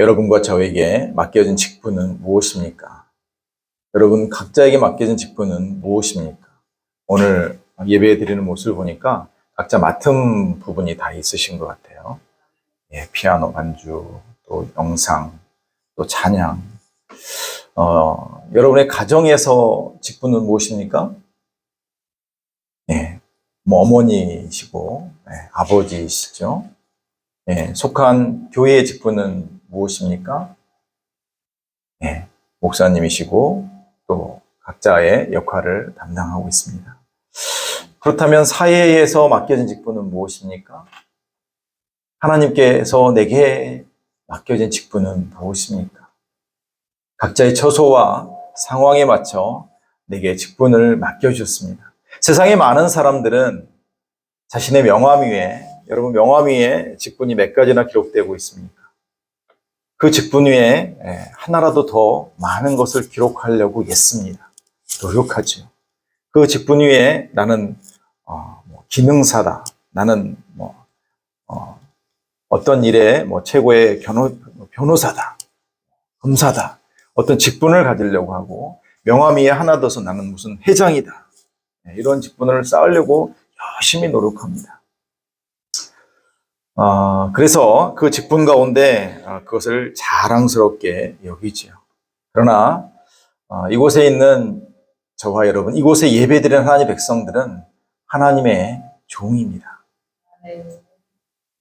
여러분과 저에게 맡겨진 직분은 무엇입니까? 여러분 각자에게 맡겨진 직분은 무엇입니까? 오늘 예배 드리는 모습을 보니까 각자 맡은 부분이 다 있으신 것 같아요. 예, 피아노 반주, 또 영상, 또 찬양. 어, 여러분의 가정에서 직분은 무엇입니까? 예, 뭐 어머니이시고 예, 아버지이시죠. 예, 속한 교회의 직분은 무엇입니까? 예, 목사님이시고 또 각자의 역할을 담당하고 있습니다. 그렇다면 사회에서 맡겨진 직분은 무엇입니까? 하나님께서 내게 맡겨진 직분은 무엇입니까? 각자의 처소와 상황에 맞춰 내게 직분을 맡겨주셨습니다. 세상에 많은 사람들은 자신의 명함 위에, 여러분 명함 위에 직분이 몇 가지나 기록되고 있습니까? 그 직분 위에 하나라도 더 많은 것을 기록하려고 애씁니다. 노력하죠. 그 직분 위에 나는 어, 뭐 기능사다. 나는 뭐 어, 떤 일에 뭐 최고의 변호, 변호사다. 검사다. 어떤 직분을 가지려고 하고 명함 위에 하나 더서 나는 무슨 회장이다. 네, 이런 직분을 쌓으려고 열심히 노력합니다. 어, 그래서 그 직분 가운데 어, 그것을 자랑스럽게 여기지요. 그러나 어, 이곳에 있는 저와 여러분, 이곳에 예배드리는 하나님 백성들은 하나님의 종입니다.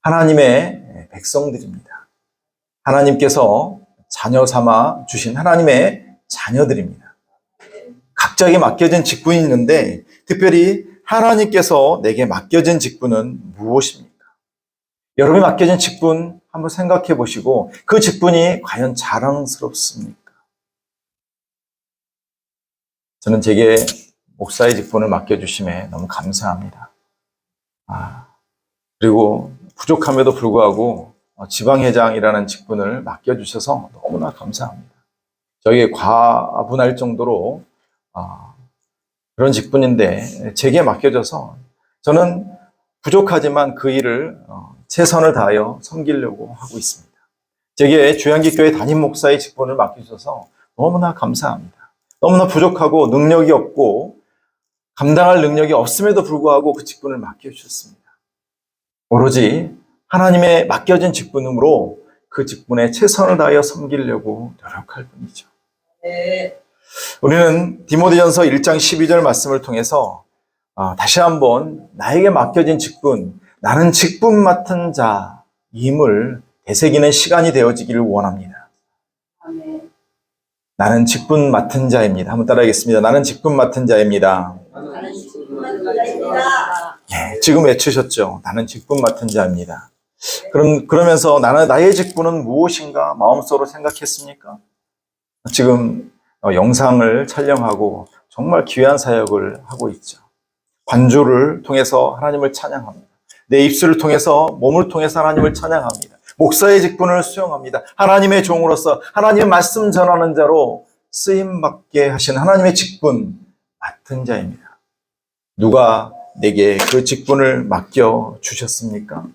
하나님의 백성들입니다. 하나님께서 자녀 삼아 주신 하나님의 자녀들입니다. 각자에게 맡겨진 직분이 있는데 특별히 하나님께서 내게 맡겨진 직분은 무엇입니까? 여러분이 맡겨진 직분 한번 생각해 보시고 그 직분이 과연 자랑스럽습니까? 저는 제게 목사의 직분을 맡겨주심에 너무 감사합니다. 아, 그리고 부족함에도 불구하고 지방회장이라는 직분을 맡겨주셔서 너무나 감사합니다. 저에게 과분할 정도로 아, 그런 직분인데 제게 맡겨져서 저는 부족하지만 그 일을 어, 최선을 다하여 섬기려고 하고 있습니다. 제게 주양기교회 담임 목사의 직분을 맡겨주셔서 너무나 감사합니다. 너무나 부족하고 능력이 없고 감당할 능력이 없음에도 불구하고 그 직분을 맡겨주셨습니다. 오로지 하나님의 맡겨진 직분으로 그 직분에 최선을 다하여 섬기려고 노력할 뿐이죠. 네. 우리는 디모데전서 1장 12절 말씀을 통해서 아, 다시 한번 나에게 맡겨진 직분, 나는 직분 맡은 자임을 되새기는 시간이 되어지기를 원합니다. 나는 직분 맡은 자입니다. 한번 따라하겠습니다. 나는 직분 맡은 자입니다. 예, 지금 외치셨죠. 나는 직분 맡은 자입니다. 그럼 그러면서 나는 나의 직분은 무엇인가 마음속으로 생각했습니까? 지금 어, 영상을 촬영하고 정말 귀한 사역을 하고 있죠. 반주를 통해서 하나님을 찬양합니다. 내 입술을 통해서 몸을 통해서 하나님을 찬양합니다. 목사의 직분을 수용합니다. 하나님의 종으로서 하나님의 말씀 전하는 자로 쓰임 받게 하신 하나님의 직분 맡은 자입니다. 누가 내게 그 직분을 맡겨 주셨습니까?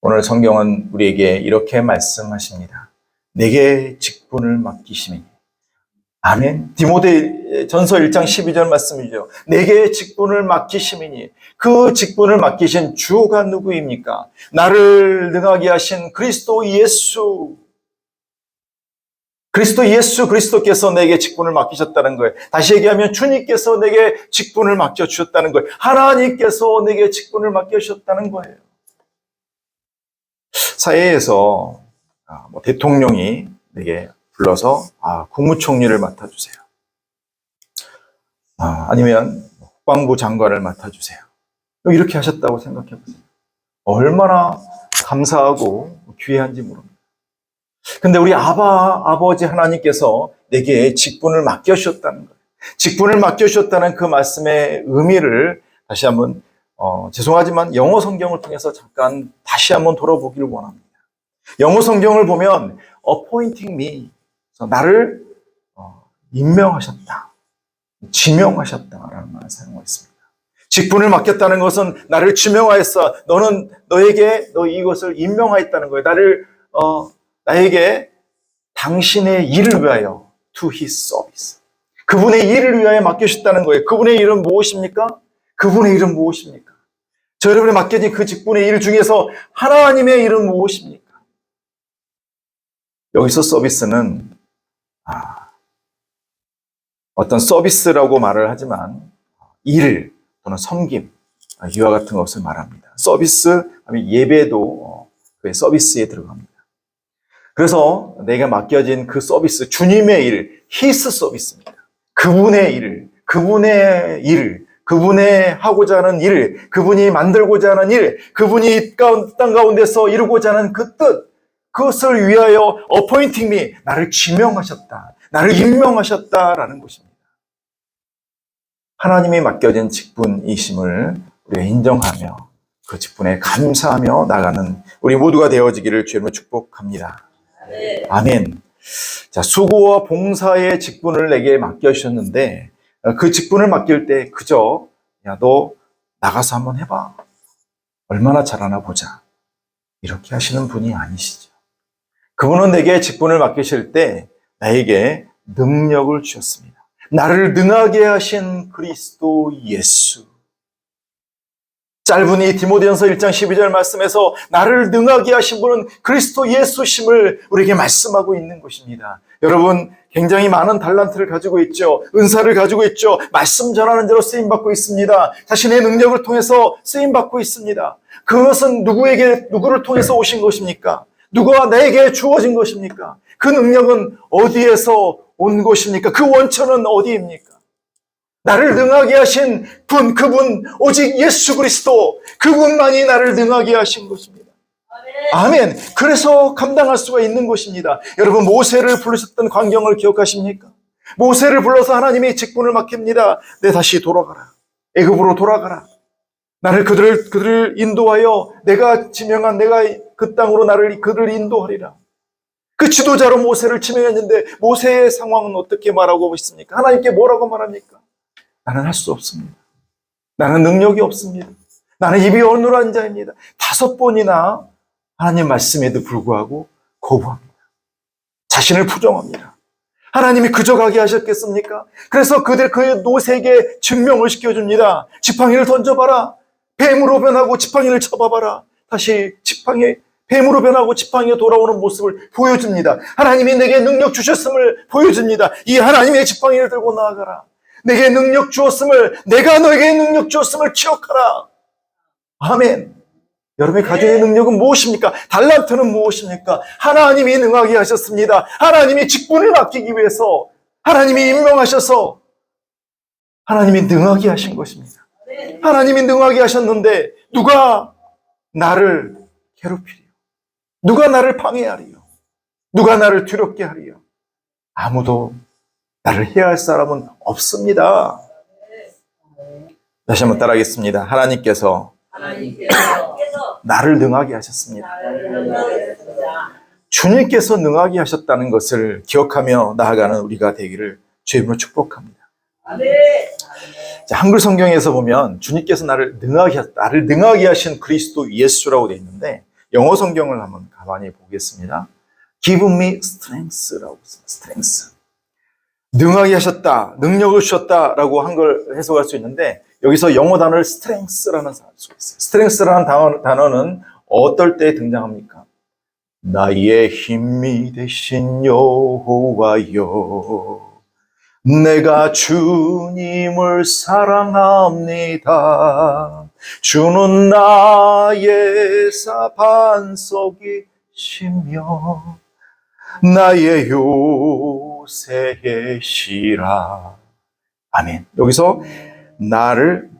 오늘 성경은 우리에게 이렇게 말씀하십니다. 내게 직분을 맡기시니. 아멘. 디모데 전서 1장 12절 말씀이죠. 내게 직분을 맡기시니. 그 직분을 맡기신 주가 누구입니까? 나를 능하게 하신 그리스도 예수. 그리스도 예수 그리스도께서 내게 직분을 맡기셨다는 거예요. 다시 얘기하면 주님께서 내게 직분을 맡겨 주셨다는 거예요. 하나님께서 내게 직분을 맡겨 주셨다는 거예요. 사회에서 아, 뭐 대통령이 내게 불러서 아, 국무총리를 맡아주세요. 아, 아니면 국방부 장관을 맡아주세요. 이렇게 하셨다고 생각해 보세요. 얼마나 감사하고 귀한지 모릅니다. 근데 우리 아바, 아버지 하나님께서 내게 직분을 맡겨주셨다는 거예요. 직분을 맡겨주셨다는 그 말씀의 의미를 다시 한번, 어, 죄송하지만 영어 성경을 통해서 잠깐 다시 한번 돌아보기를 원합니다. 영어 성경을 보면, appointing me. 나를 어, 임명하셨다. 지명하셨다라는 말을 사용했습니다. 직분을 맡겼다는 것은 나를 지명하였어. 너는 너에게 너 이것을 임명하였다는 거예요. 나를 어, 나에게 당신의 일을 위하여 to his service. 그분의 일을 위하여 맡겨주셨다는 거예요. 그분의 일은 무엇입니까? 그분의 일은 무엇입니까? 저 여러분이 맡겨진 그 직분의 일 중에서 하나님의 일은 무엇입니까? 여기서 서비스는 아, 어떤 서비스라고 말을 하지만 일 또는 섬김 아, 이와 같은 것을 말합니다. 서비스 예배도 어, 그의 서비스에 들어갑니다. 그래서 내가 맡겨진 그 서비스 주님의 일, 히스 서비스입니다. 그분의 일, 그분의 일, 그분의 하고자 하는 일, 그분이 만들고자 하는 일, 그분이 땅 가운데서 이루고자 하는 그 뜻, 그것을 위하여 어포인팅이 나를 지명하셨다. 나를 임명하셨다라는 것입니다. 하나님이 맡겨진 직분이심을 우리가 인정하며 그 직분에 감사하며 나가는 우리 모두가 되어지기를 주님으로 축복합니다. 아멘. 자, 수고와 봉사의 직분을 내게 맡겨주셨는데 어, 그 직분을 맡길 때 그저 야, 너 나가서 한번 해봐. 얼마나 잘하나 보자. 이렇게 하시는 분이 아니시죠. 그분은 내게 직분을 맡기실 때 나에게 능력을 주셨습니다. 나를 능하게 하신 그리스도 예수. 짧은 이 디모데전서 1장 12절 말씀에서 나를 능하게 하신 분은 그리스도 예수심을 우리에게 말씀하고 있는 것입니다. 여러분 굉장히 많은 달란트를 가지고 있죠. 은사를 가지고 있죠. 말씀 전하는 자로 쓰임 받고 있습니다. 자신의 능력을 통해서 쓰임 받고 있습니다. 그것은 누구에게 누구를 통해서 오신 것입니까? 누가 나에게 주어진 것입니까? 그 능력은 어디에서 온 것입니까? 그 원천은 어디입니까? 나를 능하게 하신 분, 그분, 오직 예수 그리스도, 그분만이 나를 능하게 하신 것입니다. 아멘. 그래서 감당할 수가 있는 것입니다. 여러분, 모세를 부르셨던 광경을 기억하십니까? 모세를 불러서 하나님이 직분을 맡깁니다. 내 다시 돌아가라. 애굽으로 돌아가라. 나를 그들을, 그들을 인도하여 내가 지명한 내가 그 땅으로 나를 그들을 인도하리라. 그 지도자로 모세를 지명했는데 모세의 상황은 어떻게 말하고 있습니까? 하나님께 뭐라고 말합니까? 나는 할 수 없습니다. 나는 능력이 없습니다. 나는 입이 어눌한 자입니다. 다섯 번이나 하나님 말씀에도 불구하고 거부합니다. 자신을 부정합니다. 하나님이 그저 가게 하셨겠습니까? 그래서 그들 그 노색에 증명을 시켜줍니다. 지팡이를 던져봐라. 뱀으로 변하고 지팡이를 쳐봐봐라. 다시 지팡이 뱀으로 변하고 지팡이가 돌아오는 모습을 보여줍니다. 하나님이 내게 능력 주셨음을 보여줍니다. 이 하나님의 지팡이를 들고 나아가라. 내게 능력 주었음을 내가 너에게 능력 주었음을 기억하라. 아멘. 여러분의 가정의 능력은 무엇입니까? 달란트는 무엇입니까? 하나님이 능하게 하셨습니다. 하나님이 직분을 맡기기 위해서 하나님이 임명하셔서 하나님이 능하게 하신 것입니다. 하나님이 능하게 하셨는데 누가 나를 괴롭히리요? 누가 나를 방해하리요? 누가 나를 두렵게 하리요? 아무도 나를 해야 할 사람은 없습니다. 다시 한번 따라하겠습니다. 하나님께서 하나님께서 나를 능하게 하셨습니다. 주님께서 능하게 하셨다는 것을 기억하며 나아가는 우리가 되기를 주님으로 축복합니다. 아멘. 자, 한글 성경에서 보면 주님께서 나를 능하게 하- 나를 능하게 하신 그리스도 예수라고 되어 있는데 영어 성경을 한번 가만히 보겠습니다. Give me strength라고 strength. 능하게 하셨다, 능력을 주셨다라고 한걸 해석할 수 있는데 여기서 영어 단어를 strength라는 쓰고 있어요. strength라는 단어, 단어는 어떨 때 등장합니까? 나의 힘이 되신 여호와여 내가 주님을 사랑합니다. 주는 나의 사반석이시며 나의 요새이시라. 아멘. 여기서 나를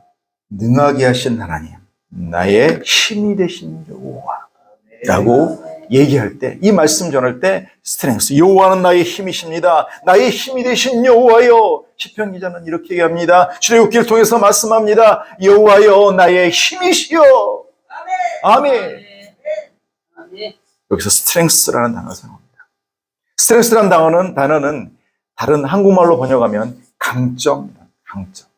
능하게 하신 하나님, 나의 힘이 되신 여호와라고 얘기할 때, 이 말씀 전할 때 스트렝스, 여호와는 나의 힘이십니다. 나의 힘이 되신 여호와여. 시편 기자는 이렇게 얘기합니다. 출애굽기를 통해서 말씀합니다. 여호와여 나의 힘이시여. 아멘. 아멘. 여기서 스트렝스라는 단어 사용합니다. 스트렝스라는 단어는 단어는 다른 한국말로 번역하면 강점, 강점.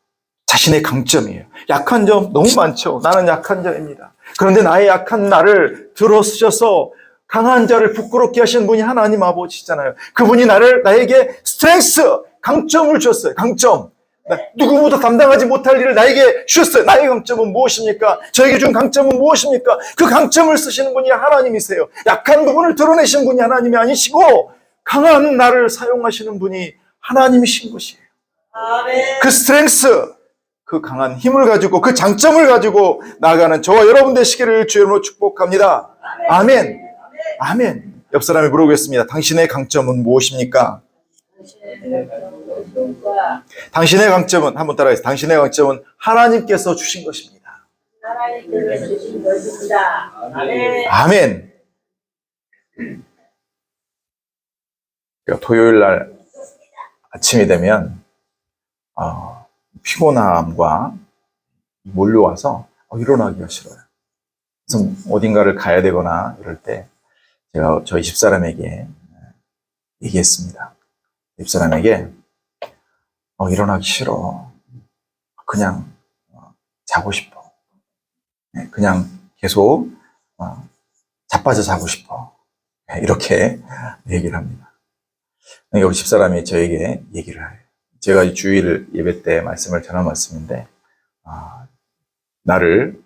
자신의 강점이에요. 약한 점 너무 많죠. 나는 약한 자입니다. 그런데 나의 약한 나를 들어 쓰셔서 강한 자를 부끄럽게 하시는 분이 하나님 아버지잖아요. 그분이 나를 나에게 스트렝스 강점을 주셨어요. 강점. 나- 누구보다 감당하지 못할 일을 나에게 주셨어요. 나의 강점은 무엇입니까? 저에게 준 강점은 무엇입니까? 그 강점을 쓰시는 분이 하나님이세요. 약한 부분을 드러내신 분이 하나님이 아니시고 강한 나를 사용하시는 분이 하나님이신 것이에요. 그 스트렝스, 그 강한 힘을 가지고 그 장점을 가지고 나아가는 저와 여러분 되시기를 주님으로 축복합니다. 아멘. 아멘. 옆 사람이 물어보겠습니다. 당신의 강점은 무엇입니까? 당신의 강점은 한번 따라해서 당신의 강점은 하나님께서 주신 것입니다. 아멘. 아멘. 그러니까 토요일 날 아침이 되면 어, 피곤함과 몰려와서 어, 일어나기가 싫어요. 그래서 어딘가를 가야 되거나 이럴 때 제가 저희 집사람에게 얘기했습니다. 집사람에게 어, 일어나기 싫어. 그냥 어, 자고 싶어. 네, 그냥 계속 어, 자빠져 자고 싶어. 네, 이렇게 얘기를 합니다. 그러니까 우리 집사람이 저에게 얘기를 해요. 제가 이 주일 예배 때 말씀을 전한 말씀인데, 아, 나를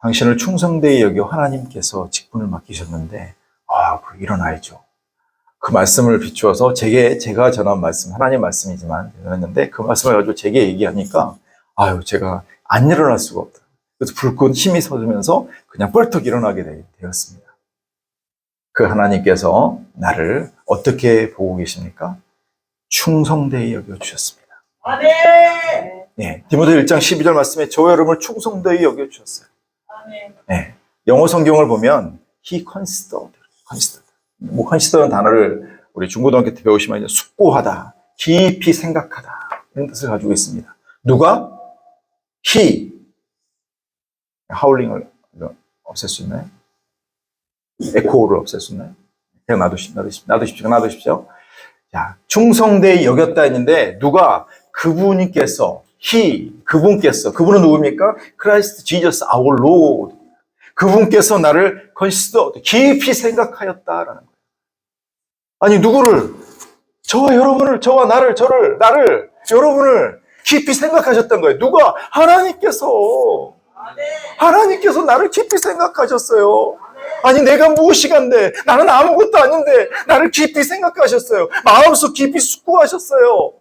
당신을 충성되이 여겨 하나님께서 직분을 맡기셨는데, 일어나야죠. 그 말씀을 비추어서 제게, 제가 전한 말씀, 하나님 말씀이지만, 전했는데 그 말씀을 가지고 제게 얘기하니까, 아유, 제가 안 일어날 수가 없다. 그래서 불끈 힘이 솟으면서 그냥 뻘떡 일어나게 되- 되었습니다. 그 하나님께서 나를 어떻게 보고 계십니까? 충성되이 여겨 주셨습니다. 아멘. 예, 디모데 1장 12절 말씀에 저 여러분을 충성되이 여겨 주셨어요. 아멘. 예, 영어 성경을 보면 he considered, considered. 뭐 consider는 단어를 우리 중고등학교 때 배우시면 이제 숙고하다, 깊이 생각하다 이런 뜻을 가지고 있습니다. 누가? he 하울링을 없앨 수 있나요? 에코를 없앨 수 있나요? 그냥 놔두십, 놔두십, 놔두십시오. 놔두십시오. 자, 충성되이 여겼다 했는데 누가 그분께서 he 그분께서 그분은 누굽니까? 크라이스트 지저스 아울 로드 그분께서 나를 consider 깊이 생각하였다라는 거예요. 아니 누구를 저와 여러분을 저와 나를 저를 나를 여러분을 깊이 생각하셨던 거예요. 누가 하나님께서. 하나님께서 나를 깊이 생각하셨어요. 아니 내가 무엇이간데 나는 아무것도 아닌데 나를 깊이 생각하셨어요. 마음속 깊이 숙고하셨어요.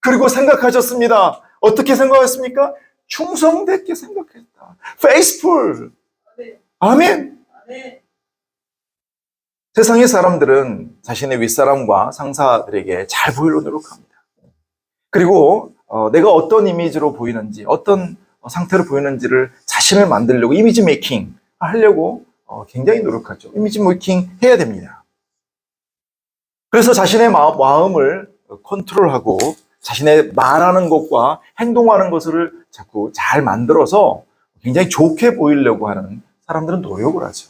그리고 생각하셨습니다. 어떻게 생각했습니까? 충성되게 생각했다. faithful. 아멘. 아멘. 세상의 사람들은 자신의 윗사람과 상사들에게 잘 보이려 노력합니다. 그리고 어, 내가 어떤 이미지로 보이는지, 어떤 어, 상태로 보이는지를 자신을 만들려고 이미지 메이킹 하려고 어, 굉장히 노력하죠. 이미지 메이킹 해야 됩니다. 그래서 자신의 마, 마음을 컨트롤하고 자신의 말하는 것과 행동하는 것을 자꾸 잘 만들어서 굉장히 좋게 보이려고 하는 사람들은 노력을 하죠.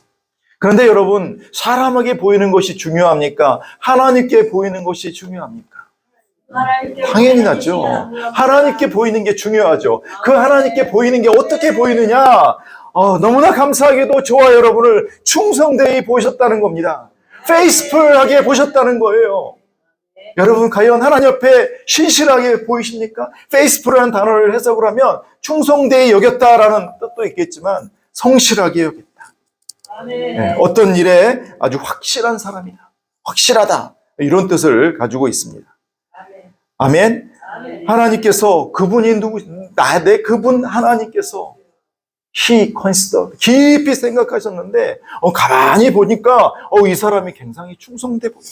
그런데 여러분, 사람에게 보이는 것이 중요합니까? 하나님께 보이는 것이 중요합니까? 당연히 낫죠. 하나님께 보이는 게 중요하죠. 그 하나님께 보이는 게 어떻게 보이느냐? 어, 너무나 감사하게도 저와 여러분을 충성되이 보셨다는 겁니다. 페이스풀하게 보셨다는 거예요. 여러분, 과연 하나님 옆에 신실하게 보이십니까? 페이스풀이라는 단어를 해석을 하면 충성되이 여겼다라는 뜻도 있겠지만 성실하게 여겼다. 예, 어떤 일에 아주 확실한 사람이다. 확실하다. 이런 뜻을 가지고 있습니다. 아멘. 하나님께서 그분이 누구, 나, 내 그분 하나님께서 he considered, 깊이 생각하셨는데, 어, 가만히 보니까, 어, 이 사람이 굉장히 충성돼 보여.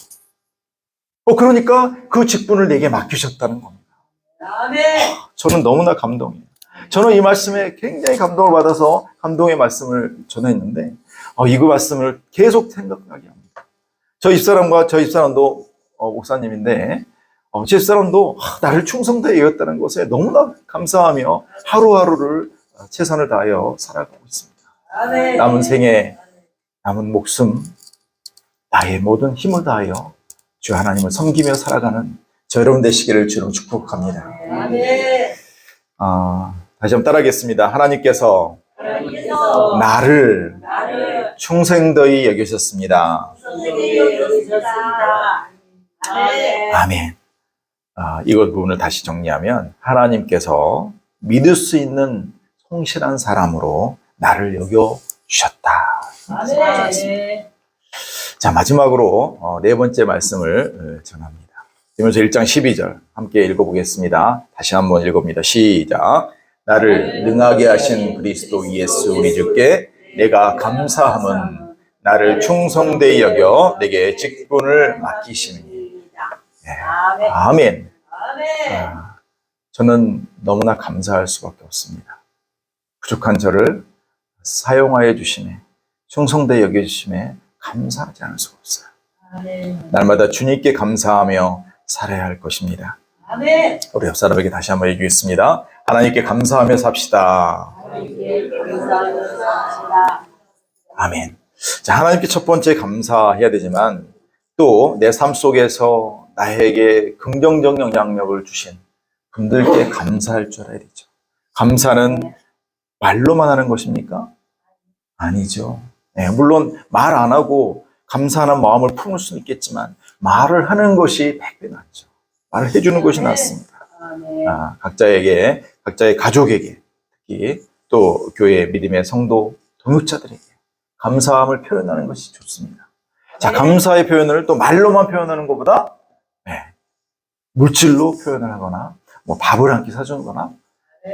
어, 그러니까 그 직분을 내게 맡기셨다는 겁니다. 아멘. 저는 너무나 감동이에요. 저는 이 말씀에 굉장히 감동을 받아서 감동의 말씀을 전했는데, 어, 이그 말씀을 계속 생각나게 합니다. 저희 집사람과 저희 집사람도 어, 목사님인데, 어, 제 집사람도 아, 나를 충성되게 여겼다는 것에 너무나 감사하며 하루하루를 어, 최선을 다하여 살아가고 있습니다. 아멘. 남은 생에, 남은 목숨, 나의 모든 힘을 다하여 주 하나님을 섬기며 살아가는 저 여러분 되시기를 주로 축복합니다. 아멘. 아, 다시 한번 따라하겠습니다. 하나님께서 하 나를 충성되이 여기셨습니다. 아멘. 아, 이것 부분을 다시 정리하면 하나님께서 믿을 수 있는 성실한 사람으로 나를 여겨 주셨다. 아멘. 자 마지막으로 어, 네 번째 말씀을 어, 전합니다. 디모서 1장 12절 함께 읽어보겠습니다. 다시 한번 읽어봅니다. 시작. 나를 능하게 하신 그리스도 예수 우리 주께 내가 감사함은 나를 충성되이 여겨 내게 직분을 맡기시니. 아멘. 아멘. 아, 저는 너무나 감사할 수밖에 없습니다. 부족한 저를 사용하여 주심에 충성되이 여겨 주심에 감사하지 않을 수가 없어요. 날마다 주님께 감사하며 살아야 할 것입니다. 우리 옆 사람에게 다시 한번 얘기하겠습니다. 하나님께 감사하며 삽시다. 아멘. 자, 하나님께 첫 번째 감사해야 되지만 또 내 삶 속에서 나에게 긍정적 영향력을 주신 분들께 감사할 줄 알아야 되죠. 감사는 말로만 하는 것입니까? 아니죠. 네, 물론 말 안 하고 감사하는 마음을 품을 수는 있겠지만 말을 하는 것이 백배 낫죠. 말을 해주는 것이 낫습니다. 아멘. 아, 각자에게, 각자의 가족에게, 특히 또 교회 믿음의 성도 동역자들에게 감사함을 표현하는 것이 좋습니다. 자, 감사의 표현을 또 말로만 표현하는 것보다 네, 물질로 표현을 하거나 뭐 밥을 한 끼 사주거나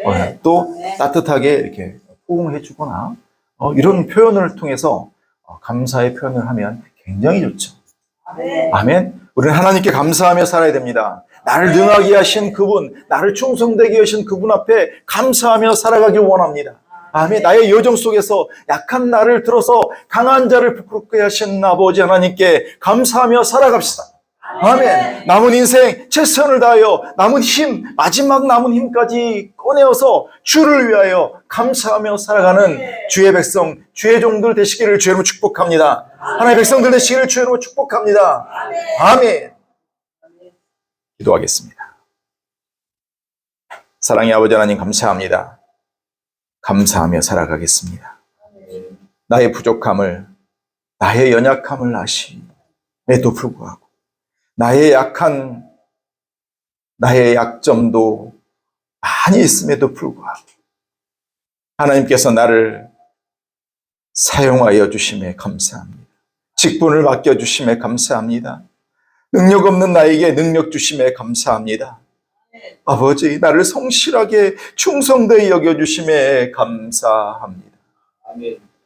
어, 또 따뜻하게 이렇게 호응해 주거나 어, 이런 표현을 통해서 어, 감사의 표현을 하면 굉장히 좋죠. 아멘. 아멘. 우리는 하나님께 감사하며 살아야 됩니다. 나를 능하게 하신 그분, 나를 충성되게 하신 그분 앞에 감사하며 살아가길 원합니다. 아멘. 나의 여정 속에서 약한 나를 들어서 강한 자를 부끄럽게 하신 아버지 하나님께 감사하며 살아갑시다. 아멘. 남은 인생 최선을 다하여 남은 힘, 마지막 남은 힘까지 꺼내어서 주를 위하여 감사하며 살아가는 주의 백성, 주의 종들 되시기를 주의 이름으로 축복합니다. 하나님의 백성들 되시기를 주의 이름으로 축복합니다. 아멘. 기도하겠습니다. 사랑의 아버지 하나님 감사합니다. 감사하며 살아가겠습니다. 나의 부족함을, 나의 연약함을 아심에도 불구하고 나의 약한, 나의 약점도 많이 있음에도 불구하고 하나님께서 나를 사용하여 주심에 감사합니다. 직분을 맡겨 주심에 감사합니다. 능력 없는 나에게 능력 주심에 감사합니다. 아버지, 나를 성실하게 충성되이 여겨 주심에 감사합니다.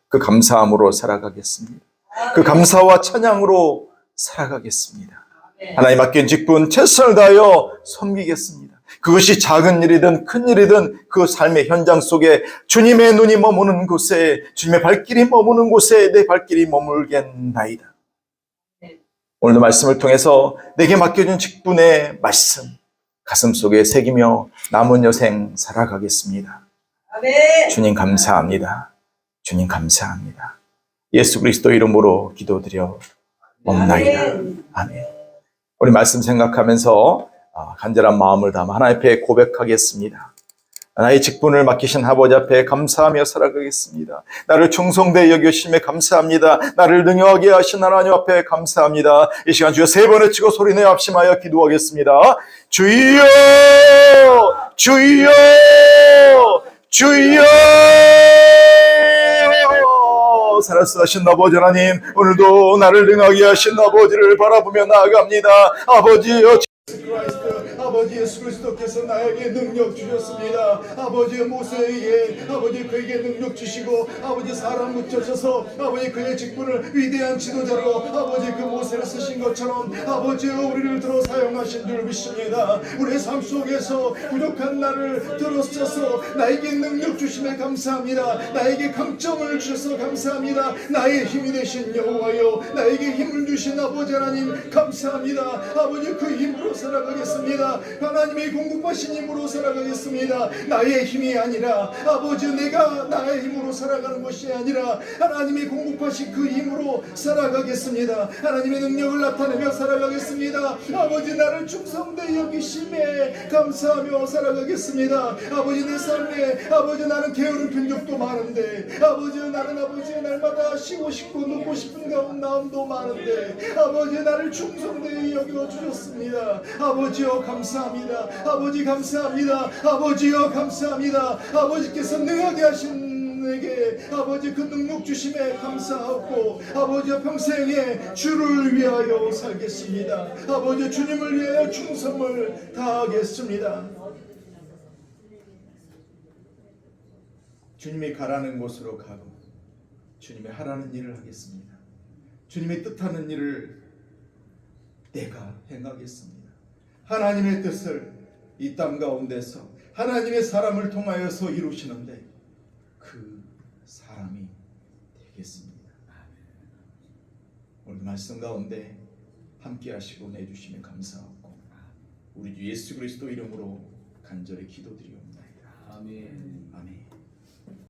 그 감사함으로 살아가겠습니다. 그 감사와 찬양으로 살아가겠습니다. 하나님 맡긴 직분 최선을 다하여 섬기겠습니다. 그것이 작은 일이든 큰 일이든 그 삶의 현장 속에 주님의 눈이 머무는 곳에 주님의 발길이 머무는 곳에 내 발길이 머물겠나이다. 오늘도 말씀을 통해서 내게 맡겨진 직분의 말씀 가슴 속에 새기며 남은 여생 살아가겠습니다. 아멘. 주님 감사합니다. 주님 감사합니다. 예수 그리스도 이름으로 기도드려 옵나이다. 아멘. 우리 말씀 생각하면서 아, 간절한 마음을 담아 하나님 앞에 고백하겠습니다. 나의 직분을 맡기신 아버지 앞에 감사하며 살아가겠습니다. 나를 충성되이 여기심에 감사합니다. 나를 능하게 하신 하나님 앞에 감사합니다. 이 시간 주여 세 번에 치고 소리내어 합심하여 기도하겠습니다. 주여! 주여! 주여! 살아서 아버지 하나님 오늘도 나를 능하게 하신 아버지를 바라보며 나아갑니다. 아버지여 아버지 예수 그리스도께서 나에게 능력 주셨습니다. 아버지 모세에게 아버지 그에게 능력 주시고 아버지 사람 붙여셔서 아버지 그의 직분을 위대한 지도자로 아버지 그 모세를 쓰신 것처럼 아버지 우리를 들어 사용하신 줄 믿습니다. 우리의 삶 속에서 부족한 나를 들어서서 나에게 능력 주심에 감사합니다. 나에게 강점을 주셔서 감사합니다. 나의 힘이 되신 여호와여 나에게 힘을 주신 아버지 하나님 감사합니다. 아버지 그 힘으로 살아가겠습니다. 하나님의 공급하신 힘으로 살아가겠습니다. 나의 힘이 아니라 아버지 내가 나의 힘으로 살아가는 것이 아니라 하나님의 공급하신 그 힘으로 살아가겠습니다. 하나님의 능력 능력을 나타내며 살아가겠습니다. 아버지 나를 충성되 여기심에 감사하며 살아가겠습니다. 아버지 내 삶에 아버지 나는 게으른 편적도 많은데 아버지 나는 아버지 날마다 쉬고 싶고 눕고 싶은 가운 마음도 많은데 아버지 나를 충성되이 여겨 주셨습니다. 아버지여 감사 합니다. 아버지 감사합니다. 아버지여 감사합니다. 아버지께서 능하게 하신 내게 아버지 그 능력 주심에 감사하고 아버지의 평생에 주를 위하여 살겠습니다. 아버지 주님을 위하여 충성을 다하겠습니다. 주님이 가라는 곳으로 가고 주님이 하라는 일을 하겠습니다. 주님의 뜻하는 일을 내가 행하겠습니다. 하나님의 뜻을 이 땅 가운데서 하나님의 사람을 통하여서 이루시는데 그 사람이 되겠습니다. 오늘 말씀 가운데 함께 하시고 내주시면 감사하고 우리 주 예수 그리스도 이름으로 간절히 기도드리옵나이다. 아멘. 아멘.